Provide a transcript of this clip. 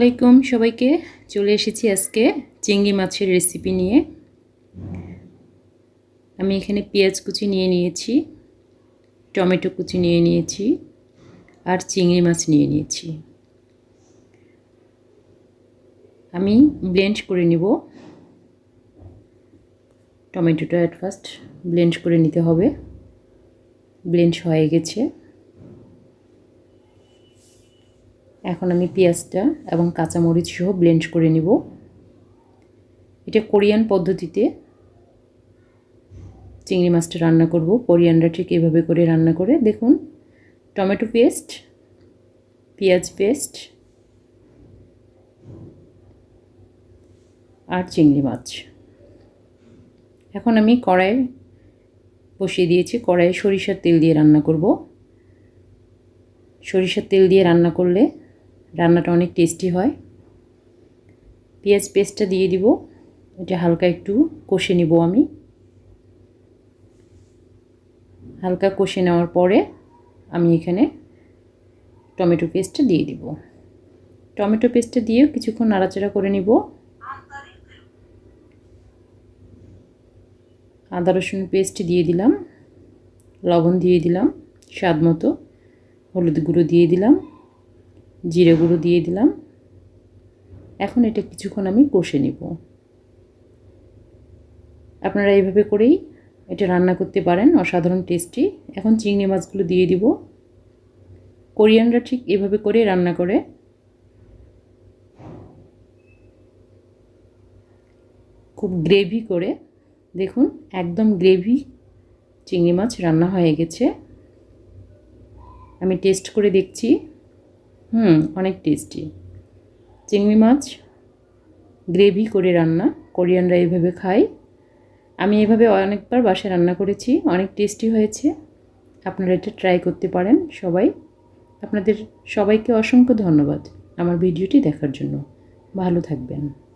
আলাইকুম সবাইকে। চলে এসেছি আজকে চিংড়ি মাছের রেসিপি নিয়ে। আমি এখানে পেঁয়াজ কুচি নিয়ে নিয়েছি, টমেটো কুচি নিয়ে নিয়েছি আর চিংড়ি মাছ নিয়ে নিয়েছি। আমি ব্লেন্ড করে নিব। টমেটোটা অ্যাট ফার্স্ট ব্লেন্ড করে নিতে হবে। ব্লেন্ড হয়ে গেছে। এখন আমি পেঁয়াজটা এবং কাঁচামরিচ সহ ব্লেন্ড করে নিব। এটা কোরিয়ান পদ্ধতিতে চিংড়ি মাছটা রান্না করব। কোরিয়ানরা ঠিক এভাবে করে রান্না করে। দেখুন, টমেটো পেস্ট, পেঁয়াজ পেস্ট আর চিংড়ি মাছ। এখন আমি কড়াই বসিয়ে দিয়েছি। কড়াইয়ে সরিষার তেল দিয়ে রান্না করব। সরিষার তেল দিয়ে রান্না করলে রান্নাটা অনেক টেস্টি হয়। পেঁয়াজ পেস্টটা দিয়ে দিব। এটা হালকা একটু কষে নিব আমি। হালকা কষে নেওয়ার পরে আমি এখানে টমেটো পেস্টটা দিয়ে দিব। টমেটো পেস্টটা দিয়েও কিছুক্ষণ নাড়াচাড়া করে নিব। আদা রসুন পেস্ট দিয়ে দিলাম। লবণ দিয়ে দিলাম। স্বাদ মতো। হলুদ গুঁড়ো দিয়ে দিলাম। জিরে গুঁড়ো দিয়ে দিলাম। এখন এটা কিছুক্ষণ আমি কষে নিব। আপনারা এইভাবে করেই এটা রান্না করতে পারেন, অসাধারণ টেস্টি এখন চিংড়ি মাছগুলো দিয়ে দিব। কোরিয়ানরা ঠিক এভাবে করেই রান্না করে। খুব গ্রেভি করে। দেখুন, একদম গ্রেভি চিংড়ি মাছ রান্না হয়ে গেছে। আমি টেস্ট করে দেখছি। হুম, অনেক টেস্টি চিংড়ি মাছ গ্রেভি করে রান্না কোরিয়ানরা এভাবে খায় আমি এভাবে অনেকবার বাসায় রান্না করেছি, অনেক টেস্টি হয়েছে। আপনারা এটা ট্রাই করতে পারেন সবাই। আপনাদের সবাইকে অসংখ্য ধন্যবাদ আমার ভিডিওটি দেখার জন্য। ভালো থাকবেন।